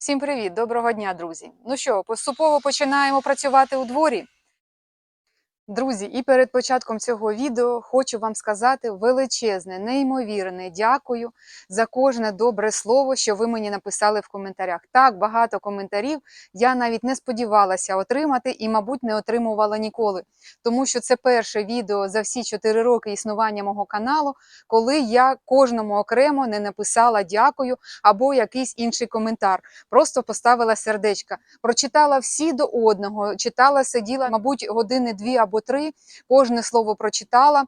Всім привіт, доброго дня, друзі. Ну що, поступово починаємо працювати у дворі. Друзі, і перед початком цього відео хочу вам сказати величезне, неймовірне дякую за кожне добре слово, що ви мені написали в коментарях. Так багато коментарів я навіть не сподівалася отримати і, мабуть, не отримувала ніколи. Тому що це перше відео за всі 4 роки існування мого каналу, коли я кожному окремо не написала дякую або якийсь інший коментар. Просто поставила сердечка. Прочитала всі до одного, читала, сиділа, мабуть, години дві або три, кожне слово прочитала.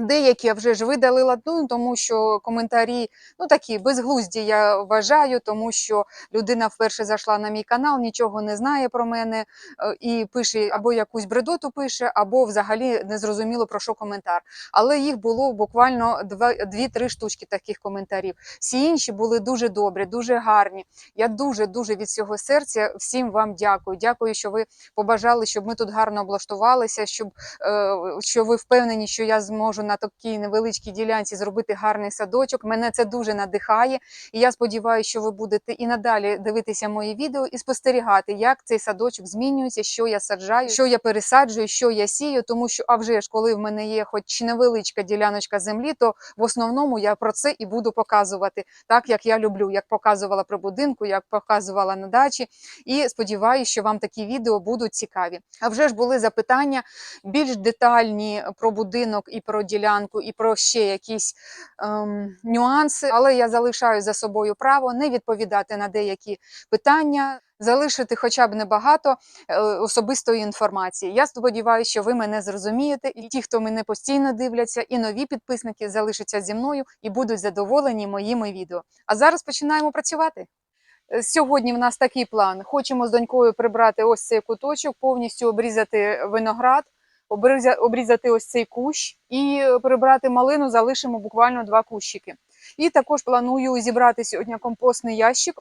Деякі я вже ж видалила, ну тому що коментарі ну такі безглузді я вважаю, тому що людина вперше зайшла на мій канал, нічого не знає про мене е, і пише або якусь бредоту пише, або взагалі не зрозуміло про що коментар. Але їх було буквально два, дві-три штучки таких коментарів. Всі інші були дуже добрі, дуже гарні. Я дуже дуже від всього серця всім вам дякую. Дякую, що ви побажали, щоб ми тут гарно облаштувалися, щоб е, що ви впевнені, що я зможу на такій невеличкій ділянці зробити гарний садочок. Мене це дуже надихає. І я сподіваюся, що ви будете і надалі дивитися мої відео і спостерігати, як цей садочок змінюється, що я саджаю, що я пересаджую, що я сію. Тому що, а вже ж, коли в мене є хоч невеличка діляночка землі, то в основному я про це і буду показувати, так як я люблю, як показувала при будинку, як показувала на дачі. І сподіваюся, що вам такі відео будуть цікаві. А вже ж були запитання більш детальні про будинок і про ділянку, і про ще якісь ем, нюанси, але я залишаю за собою право не відповідати на деякі питання. Залишити хоча б небагато е, особистої інформації. Я сподіваюся, що ви мене зрозумієте, і ті, хто мене постійно дивляться, і нові підписники залишаться зі мною і будуть задоволені моїми відео. А зараз починаємо працювати. Е, Сьогодні в нас такий план. Хочемо з донькою прибрати ось цей куточок, повністю обрізати виноград, обрізати ось цей кущ і прибрати малину, залишимо буквально два кущики. І також планую зібрати сьогодні компостний ящик.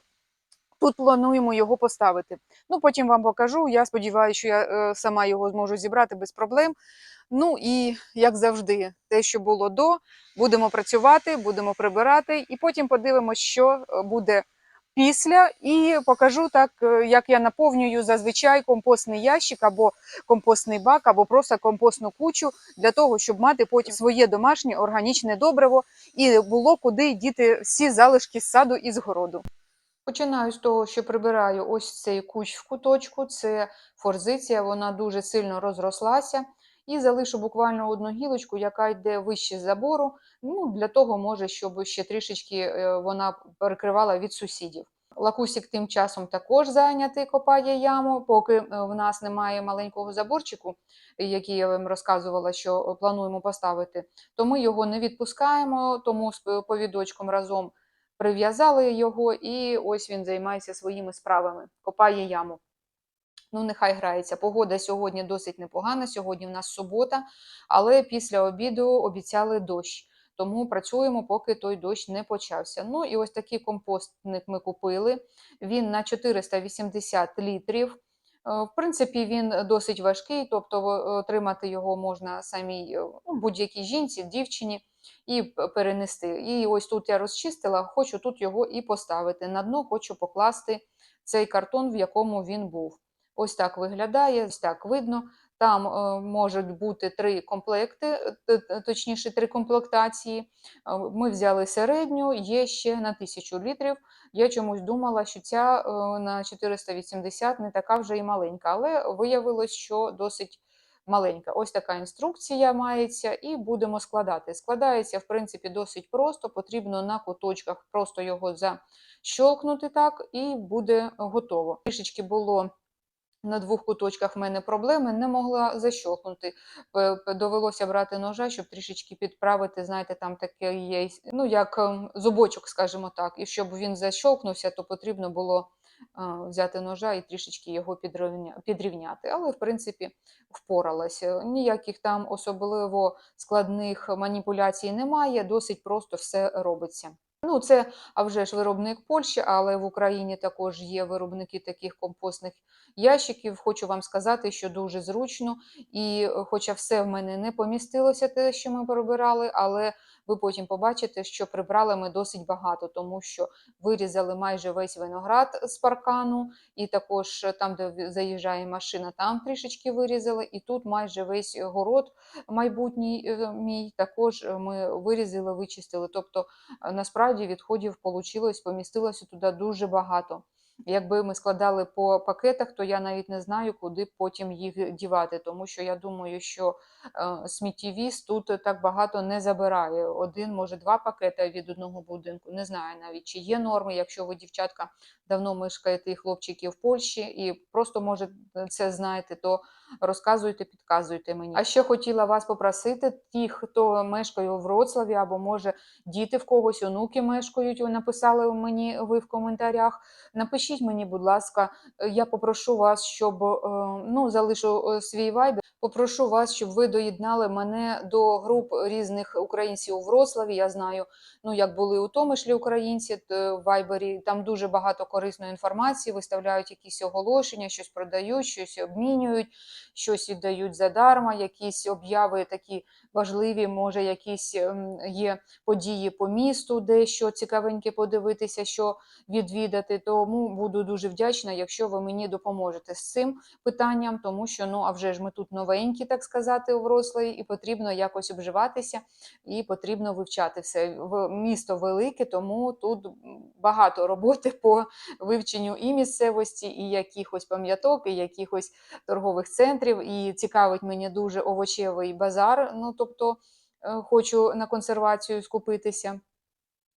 Тут плануємо його поставити. Ну, потім вам покажу. Я сподіваюся, що я е, сама його зможу зібрати без проблем. Ну і як завжди, те, що було до, будемо працювати, будемо прибирати, і потім подивимося, що е, буде після, і покажу так, е, як я наповнюю зазвичай компостний ящик або компостний бак, або просто компостну кучу для того, щоб мати потім своє домашнє органічне добриво і було куди діти всі залишки з саду і з городу. Починаю з того, що прибираю ось цей кущ в куточку. Це форзиція, вона дуже сильно розрослася. І залишу буквально одну гілочку, яка йде вище забору. Ну, для того, може, щоб ще трішечки е, вона перекривала від сусідів. Лакусік тим часом також зайнятий, копає яму, поки е, в нас немає маленького заборчику, який я вам розказувала, що плануємо поставити, то ми його не відпускаємо, тому з повідочком разом прив'язали його, і ось він займається своїми справами, копає яму. Ну, нехай грається. Погода сьогодні досить непогана. Сьогодні в нас субота, але після обіду обіцяли дощ. Тому працюємо, поки той дощ не почався. Ну і ось такий компостник ми купили. Він на 480 літрів. Е, В принципі, він досить важкий, тобто отримати його можна самій е, ну, будь-якій жінці, дівчині і перенести. І ось тут я розчистила, хочу тут його і поставити. На дно хочу покласти цей картон, в якому він був. Ось так виглядає, ось так видно. Там е, можуть бути три комплекти, е, точніше, три комплектації. Е, Ми взяли середню, є ще на 1000 літрів. Я чомусь думала, що ця на 480 не така вже і маленька, але виявилось, що досить маленька. Ось така інструкція мається, і будемо складати. Складається, в принципі, досить просто. Потрібно на куточках просто його защолкнути так, і буде готово. Трішечки було на двох куточках в мене проблеми, не могла п- Довелося брати ножа, щоб трішечки підправити, знаєте, там таке є, ну, як ем, зубочок, скажімо так. І щоб він защолкнувся, то потрібно було взяти ножа і трішечки його підрівня- підрівняти. Але, в принципі, впоралася. Ніяких там особливо складних маніпуляцій немає, досить просто все робиться. Ну, це, а вже ж виробник Польщі, але в Україні також є виробники таких компостних ящиків. Хочу вам сказати, що дуже зручно. І е, хоча все в мене не помістилося, те, що ми пробирали, але ви потім побачите, що прибрали ми досить багато, тому що вирізали майже весь виноград з паркану, і також там, де заїжджає машина, там трішечки вирізали, і тут майже весь город майбутній е, мій також е, ми вирізали, вичистили. Тобто, е, насправді відходів получилось, помістилося туди дуже багато. Якби ми складали по пакетах, то я навіть не знаю, куди потім їх дівати, тому що я думаю, що е, сміттєвіз тут так багато не забирає. Один, може, два пакети від одного будинку. Не знаю навіть, чи є норми, якщо ви, дівчатка, давно мешкаєте і хлопчики в Польщі, і просто може це знаєте, то розказуйте, підказуйте мені. А ще хотіла вас попросити, ті, хто мешкає у Вроцлаві, або може діти в когось, онуки мешкають, написали мені ви в коментарях. Напишіть мені, будь ласка, е, я попрошу вас, щоб е, ну залишу е, свій вайбер. Попрошу вас, щоб ви доєднали мене до груп різних українців у Вроцлаві. Я знаю, ну як були у Томишлі українці в Вайбері. Там дуже багато корисної інформації, виставляють якісь оголошення, щось продають, щось обмінюють, щось віддають задарма, якісь обяви такі важливі, може, якісь ем, є події по місту, де що цікавеньке подивитися, що відвідати. Тому буду дуже вдячна, якщо ви мені допоможете з цим питанням, тому що ну а вже ж ми тут новенькі, так сказати, у Вроцлаві, і потрібно якось обживатися, і потрібно вивчати все. Місто велике, тому тут багато роботи по вивченню і місцевості, і якихось пам'яток, і якихось торгових центрів. І цікавить мені дуже овочевий базар. Ну тобто е, хочу на консервацію скупитися.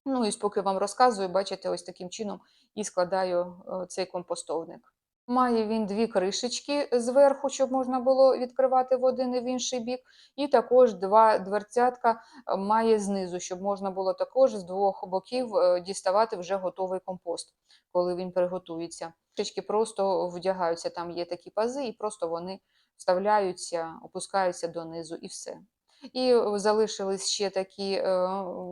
Ну і поки вам розказую, бачите, ось таким чином і складаю е, цей компостовник. Має він дві кришечки зверху, щоб можна було відкривати в один і в інший бік, і також два дверцятка е, має знизу, щоб можна було також з двох боків е, діставати вже готовий компост, коли він приготується. Кришечки просто вдягаються, там є такі пази, і просто вони вставляються, опускаються донизу і все. І е, залишились ще такі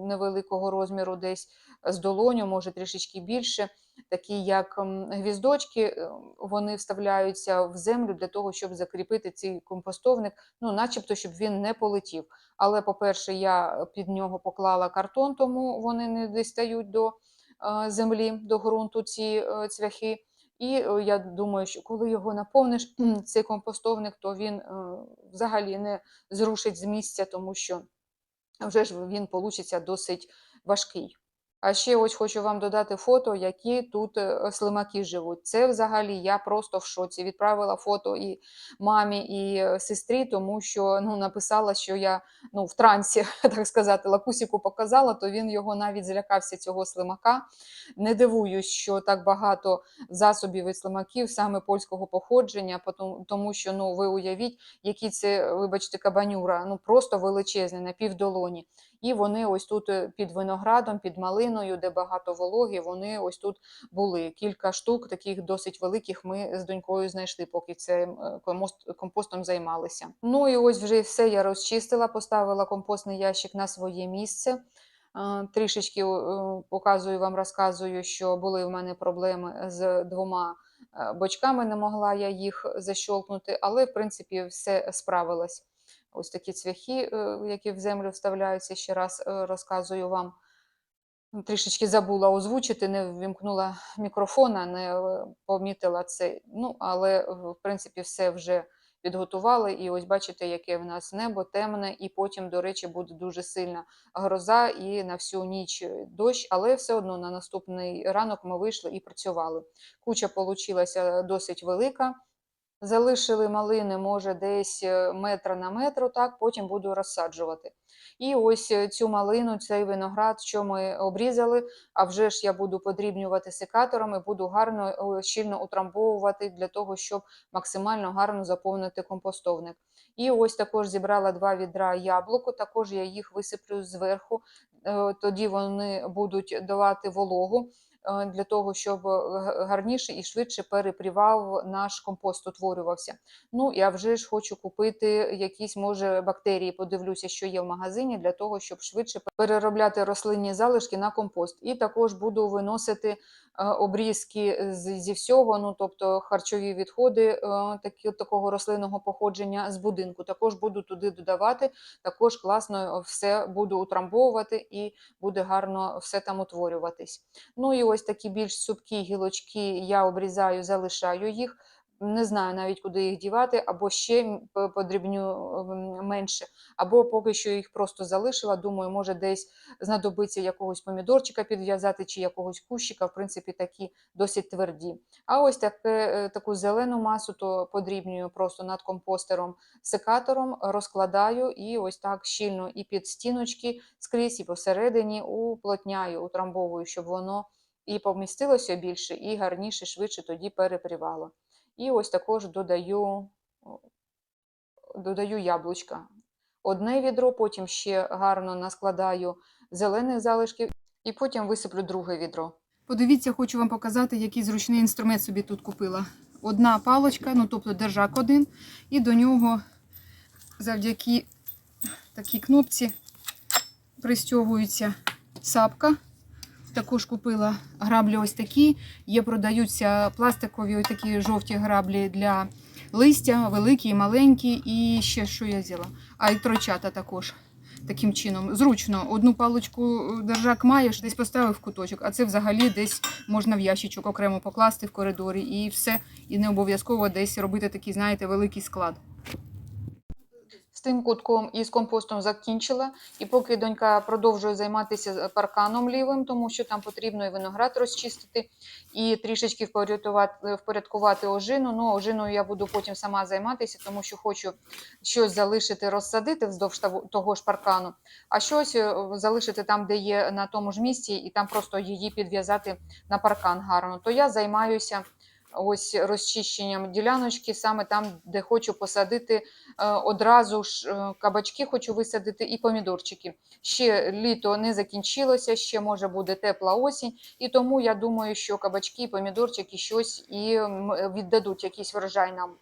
невеликого розміру, десь з долоню, може трішечки більше, такі як гвіздочки, е, вони вставляються в землю для того, щоб закріпити цей компостовник, ну, начебто, щоб він не полетів. Але, по-перше, я під нього поклала картон, тому вони не дістають до е, землі, до ґрунту ці е, цвяхи. І я думаю, що коли його наповниш, цей компостовник, то він взагалі не зрушить з місця, тому що вже ж він получиться досить важкий. А ще ось хочу вам додати фото, які тут е, слимаки живуть. Це взагалі я просто в шоці. Відправила фото і мамі, і е, сестрі, тому що ну, написала, що я ну, в трансі, так сказати, лакусіку показала, то він його навіть злякався цього слимака. Не дивуюсь, що так багато засобів від слимаків саме польського походження, тому що ну, ви уявіть, які це, вибачте, кабанюра, ну просто величезне, на півдолоні. І вони ось тут е, під виноградом, під малиною, де багато вологи, вони ось тут були. Кілька штук, таких досить великих, ми з донькою знайшли, поки цим е, компостом займалися. Ну і ось вже все я розчистила, поставила компостний ящик на своє місце. Трішечки показую вам, розказую, що були в мене проблеми з двома е, бочками, не могла я їх защолкнути, але в принципі все справилось. Ось такі цвяхи, е, які в землю вставляються, ще раз е, розказую вам. Трішечки забула озвучити, не ввімкнула мікрофона, не е, помітила це. Ну, але в принципі все вже підготували. І ось бачите, яке в нас небо темне, і потім, до речі, буде дуже сильна гроза і на всю ніч дощ, але все одно на наступний ранок ми вийшли і працювали. Куча получилася досить велика. Залишили малини, може, десь е, метра на метр, так, потім буду розсаджувати. І ось е, цю малину, цей виноград, що ми обрізали, а вже ж я буду подрібнювати секаторами, буду гарно щільно утрамбовувати для того, щоб максимально гарно заповнити компостовник. І ось також зібрала два відра яблуко, також я їх висиплю зверху, е, тоді вони будуть давати вологу. Е, для того, щоб гарніше і швидше перепрівав наш компост утворювався. Ну, я вже ж хочу купити якісь, може, бактерії, подивлюся, що є в магазині, для того, щоб швидше переробляти рослинні залишки на компост. І також буду виносити е, обрізки зі всього, ну тобто харчові відходи е, такі, такого рослинного походження з будинку. Також буду туди додавати, також класно все буду утрамбовувати і буде гарно все там утворюватись. Ну і ось такі більш супкі гілочки я обрізаю, залишаю їх. Не знаю навіть, куди їх дівати, або ще подрібню менше, або поки що їх просто залишила. Думаю, може десь знадобиться якогось помідорчика підв'язати чи якогось кущика, в принципі, такі досить тверді. А ось таке, е, таку зелену масу то подрібнюю просто над компостером, секатором, розкладаю і ось так щільно і під стіночки скрізь, і посередині уплотняю, утрамбовую, щоб воно і помістилося більше, і гарніше, швидше тоді перепрівало. І ось також додаю, додаю яблучка. Одне відро, потім ще гарно наскладаю зелених залишків, і потім висиплю друге відро. Подивіться, хочу вам показати, який зручний інструмент собі тут купила. Одна палочка, ну тобто держак один, і до нього завдяки такій кнопці пристягується сапка. Також купила граблі ось такі. Є, продаються пластикові ось такі жовті граблі для листя, великі маленькі. І ще що я взяла? А і тройчата також. Таким чином, зручно, одну паличку е, держак маєш, десь поставив в куточок, а це взагалі десь можна в ящичок окремо покласти в коридорі і все. І не обов'язково десь робити такий, знаєте, великий склад. З тим кутком і з компостом закінчила. І поки донька продовжує займатися парканом лівим, тому що там потрібно і виноград розчистити, і трішечки впорядкувати, впорядкувати ожину. Ну, ожиною я буду потім сама займатися, тому що хочу щось залишити, розсадити вздовж того- того ж паркану, а щось е, залишити там, де є на тому ж місці, і там просто її підв'язати на паркан гарно. То я займаюся ось розчищенням діляночки, саме там, де хочу посадити е, одразу ж е, кабачки, хочу висадити і помідорчики. Ще літо не закінчилося, ще може буде тепла осінь, і тому я думаю, що кабачки, і помідорчики щось і віддадуть якийсь врожай нам.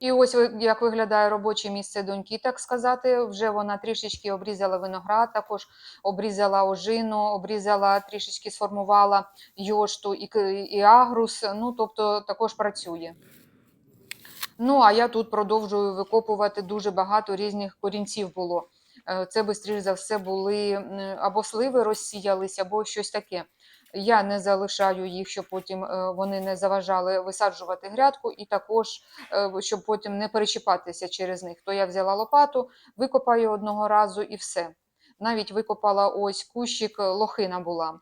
І ось як виглядає робоче місце доньки, так сказати. Вже вона трішечки обрізала виноград, також обрізала ожину, обрізала трішечки сформувала йошту і, і агрус. Ну тобто також працює. Ну а я тут продовжую викопувати дуже багато різних корінців було. Е, Це швидше за все були або сливи розсіялись, або щось таке. Я не залишаю їх, щоб потім е, вони не заважали висаджувати грядку, і також е, щоб потім не перечіпатися через них. То я взяла лопату, викопаю одного разу і все. Навіть викопала ось кущик, е, лохина була.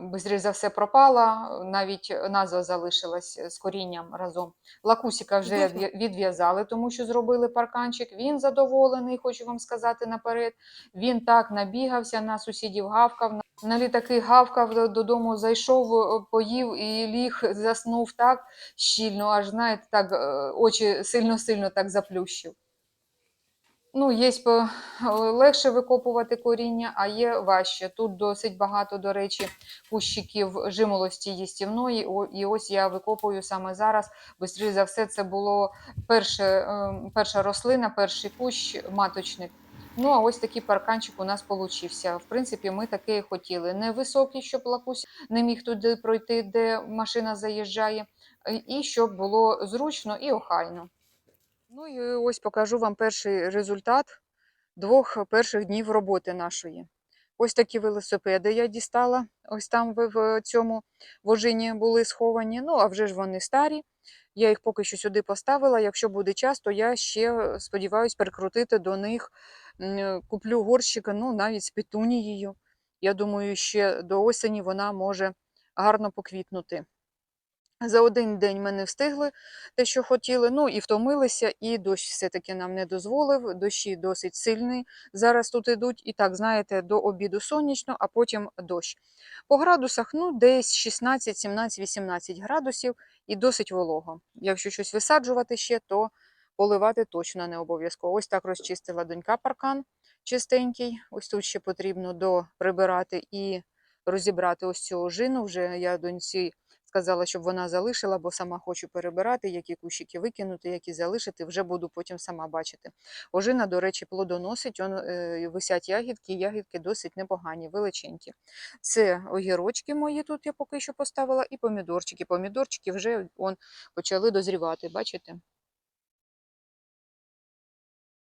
Бистріше за все пропала, навіть назва залишилась з корінням разом. Лакусіка вже відв'язали, тому що зробили парканчик. Він задоволений, хочу вам сказати наперед. Він так набігався на сусідів, гавкав. на- На літаки гавкав додому, зайшов, е, поїв і ліг, заснув так щільно, аж знаєте, так е, очі сильно-сильно так заплющив. Ну, є по- легше викопувати коріння, а є важче. Тут досить багато, до речі, кущиків жимолості їстівної. І ось я викопую саме зараз. Бистріше за все, це було перше, ем, перша рослина, перший кущ, маточник. Ну, а ось такий парканчик у нас получився. В принципі, ми таке і хотіли. Невисокий, щоб лакусь не міг туди пройти, де машина заїжджає, е, і щоб було зручно і охайно. Ну і ось покажу вам перший результат двох перших днів роботи нашої. Ось такі велосипеди я дістала. Ось там в, в цьому вожині були сховані. Ну, а вже ж вони старі. Я їх поки що сюди поставила. Якщо буде час, то я ще сподіваюся перекрутити до них. Куплю горщика, ну навіть з петунією. Я думаю, ще до осені вона може гарно поквітнути. За один день ми не встигли те, що хотіли, ну і втомилися, і дощ все-таки нам не дозволив. Дощі досить сильні зараз тут ідуть. І так, знаєте, до обіду сонячно, а потім дощ. По градусах, ну, десь 16, 17, 18 градусів і досить волого. Якщо щось висаджувати ще, то поливати точно не обов'язково. Ось так розчистила донька паркан чистенький. Ось тут ще потрібно доприбирати і розібрати ось цю ожину. Вже я доньці сказала, щоб вона залишила, бо сама хочу перебирати, які кущики викинути, які залишити, вже буду потім сама бачити. Ожина, до речі, плодоносить, он, е, висять ягідки, ягідки досить непогані, величенькі. Це огірочки мої тут я поки що поставила, і помідорчики. Помідорчики вже он, почали дозрівати, бачите?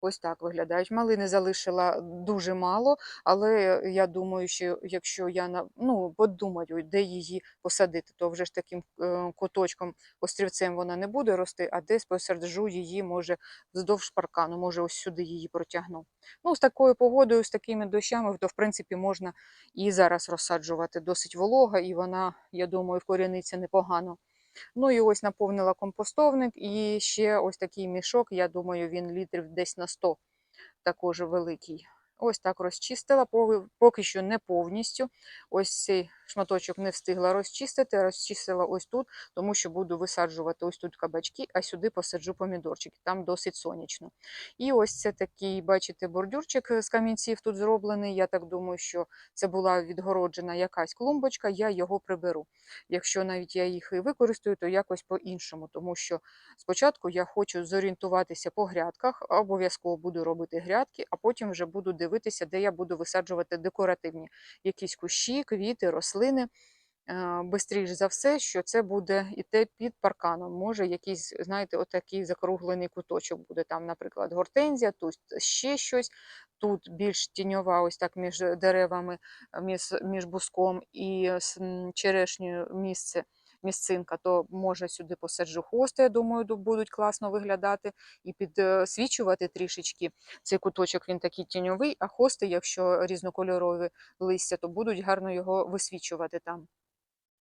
Ось так виглядають. Малини залишила дуже мало, але я думаю, що якщо я на ну подумаю, де її посадити, то вже ж таким е, куточком острівцем вона не буде рости, а десь посаджу її, може, вздовж паркану, може, ось сюди її протягну. Ну, з такою погодою, з такими дощами, то в принципі можна і зараз розсаджувати. Досить волога, і вона, я думаю, вкоріниться непогано. Ну і ось наповнила компостовник і ще ось такий мішок, я думаю, він літрів десь на 100, також великий. Ось так розчистила, поки- що не повністю. Ось цей шматочок не встигла розчистити, розчистила ось тут, тому що буду висаджувати ось тут кабачки, а сюди посаджу помідорчики, там досить сонячно. І ось це такий, бачите, бордюрчик з камінців тут зроблений. Я так думаю, що це була відгороджена якась клумбочка, я його приберу. Якщо навіть я їх і використаю, то якось по-іншому, тому що спочатку я хочу зорієнтуватися по грядках, обов'язково буду робити грядки, а потім вже буду дивитися, де я буду висаджувати декоративні якісь кущі, квіти, рослини. Е, Бистріш за все, що це буде іти під парканом. Може, якийсь, знаєте, отакий закруглений куточок буде там, наприклад, гортензія, тут ще щось. Тут більш тіньова, ось так між деревами, між, між буском і черешнею місце, місцинка, то може сюди посаджу хости, я думаю, будуть класно виглядати і підсвічувати трішечки. Цей куточок він такий тіньовий, а хости, якщо різнокольорові листя, то будуть гарно його висвічувати там.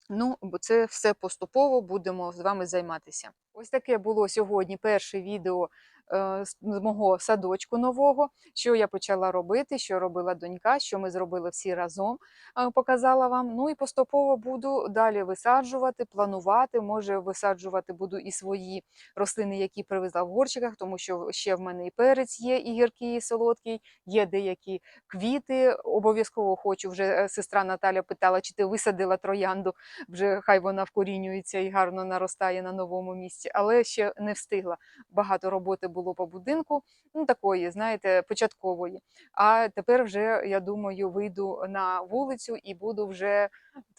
Ну, бо це все поступово будемо з вами займатися. Ось таке було сьогодні перше відео е, з з мого садочку нового, що я почала робити, що робила донька, що ми зробили всі разом, е, показала вам. Ну і поступово буду далі висаджувати, планувати. Може, висаджувати буду і свої рослини, які привезла в горчиках, тому що ще в мене і перець є, і гіркий, і солодкий, є деякі квіти. Обов'язково хочу. Вже е, сестра Наталя питала, чи ти висадила троянду вже хай вона вкорінюється і гарно наростає на новому місці, але ще не встигла. Багато роботи було по будинку, ну такої, знаєте, початкової. А тепер вже, я думаю, вийду на вулицю і буду вже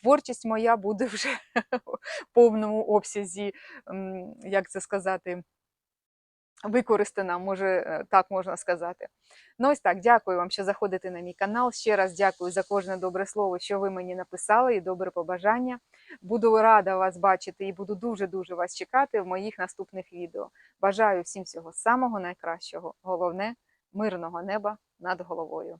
творчість моя буде вже в повному обсязі, як це сказати. Використана, може, е, так можна сказати. Ну, ось так, дякую вам, що заходите на мій канал. Ще раз дякую за кожне добре слово, що ви мені написали, і добре побажання. Буду рада вас бачити і буду дуже-дуже вас чекати в моїх наступних відео. Бажаю всім всього самого найкращого. Головне мирного неба над головою.